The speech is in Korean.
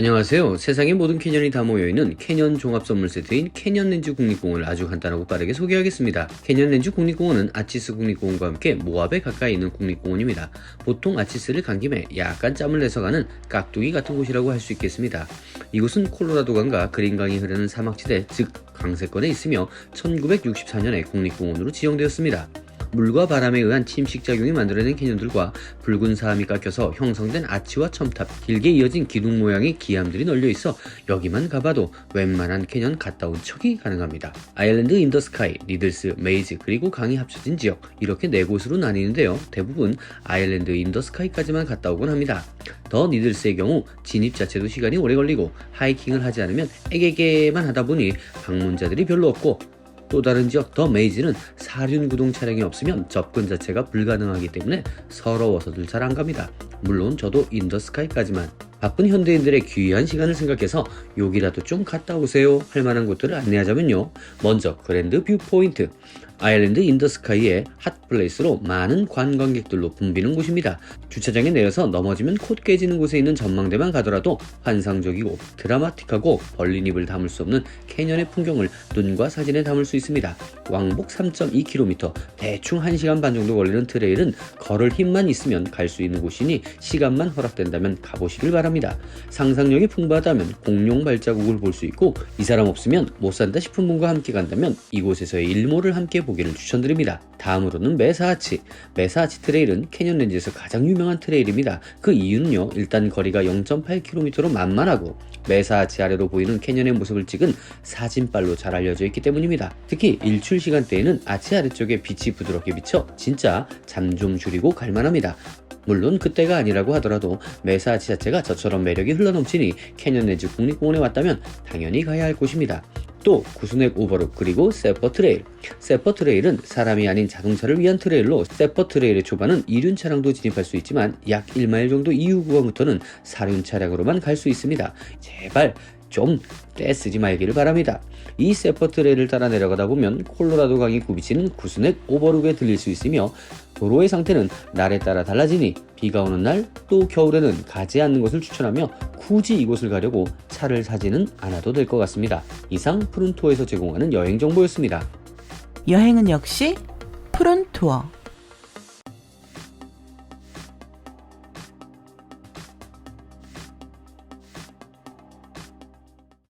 안녕하세요. 세상의 모든 캐년이 다 모여있는 캐년 종합 선물 세트인 캐년 렌즈 국립공원을 아주 간단하고 빠르게 소개하겠습니다. 캐년 렌즈 국립공원은 아치스 국립공원과 함께 모압에 가까이 있는 국립공원입니다. 보통 아치스를 간 김에 약간 짬을 내서 가는 깍두기 같은 곳이라고 할 수 있겠습니다. 이곳은 콜로라도강과 그린강이 흐르는 사막지대, 즉 강세권에 있으며 1964년에 국립공원으로 지정되었습니다. 물과 바람에 의한 침식작용이 만들어낸 캐년들과 붉은 사암이 깎여서 형성된 아치와 첨탑, 길게 이어진 기둥 모양의 기암들이 널려 있어 여기만 가봐도 웬만한 캐년 갔다 온 척이 가능합니다. 아일랜드 인더스카이, 리들스, 메이즈, 그리고 강이 합쳐진 지역 이렇게 네 곳으로 나뉘는데요. 대부분 아일랜드 인더스카이까지만 갔다 오곤 합니다. 더 니들스의 경우 진입 자체도 시간이 오래 걸리고 하이킹을 하지 않으면 애게게만 하다 보니 방문자들이 별로 없고 또 다른 지역 더 메이즈는 사륜 구동 차량이 없으면 접근 자체가 불가능하기 때문에 서러워서들 잘 안 갑니다. 물론 저도 인더스카이까지만 바쁜 현대인들의 귀한 시간을 생각해서 여기라도 좀 갔다 오세요 할 만한 곳들을 안내하자면요. 먼저 그랜드 뷰 포인트. 아일랜드 인더스카이의 핫플레이스로 많은 관광객들로 붐비는 곳입니다. 주차장에 내려서 넘어지면 콧 깨지는 곳에 있는 전망대만 가더라도 환상적이고 드라마틱하고 벌린 입을 담을 수 없는 캐년의 풍경을 눈과 사진에 담을 수 있습니다. 왕복 3.2km, 대충 1시간 반 정도 걸리는 트레일은 걸을 힘만 있으면 갈 수 있는 곳이니 시간만 허락된다면 가보시길 바랍니다. 상상력이 풍부하다면 공룡 발자국을 볼 수 있고 이 사람 없으면 못 산다 싶은 분과 함께 간다면 이곳에서의 일몰을 함께 보기를 추천드립니다. 다음으로는 메사아치. 메사아치 트레일은 캐년 렌즈에서 가장 유명한 트레일입니다. 그 이유는요. 일단 거리가 0.8km로 만만하고 메사아치 아래로 보이는 캐년의 모습을 찍은 사진빨로 잘 알려져 있기 때문입니다. 특히 일출 시간대에는 아치 아래쪽에 빛이 부드럽게 비쳐 진짜 잠 좀 줄이고 갈만합니다. 물론 그때가 아니라고 하더라도 메사아치 자체가 저처럼 매력이 흘러넘치니 캐년 렌즈 국립공원에 왔다면 당연히 가야 할 곳입니다. 또 구스넥 오버룩 그리고 세퍼 트레일 세퍼 트레일은 사람이 아닌 자동차를 위한 트레일로 세퍼 트레일의 초반은 이륜 차량도 진입할 수 있지만 약 1마일 정도 이후 구간부터는 사륜 차량으로만 갈 수 있습니다 제발 좀 떼쓰지 말기를 바랍니다. 이 세퍼 트레일을 따라 내려가다 보면 콜로라도 강이 굽이치는 구스넥 오버룩에 들릴 수 있으며 도로의 상태는 날에 따라 달라지니 비가 오는 날 또 겨울에는 가지 않는 것을 추천하며 굳이 이곳을 가려고 차를 사지는 않아도 될 것 같습니다. 이상 푸른투어에서 제공하는 여행 정보였습니다. 여행은 역시 푸른 투어.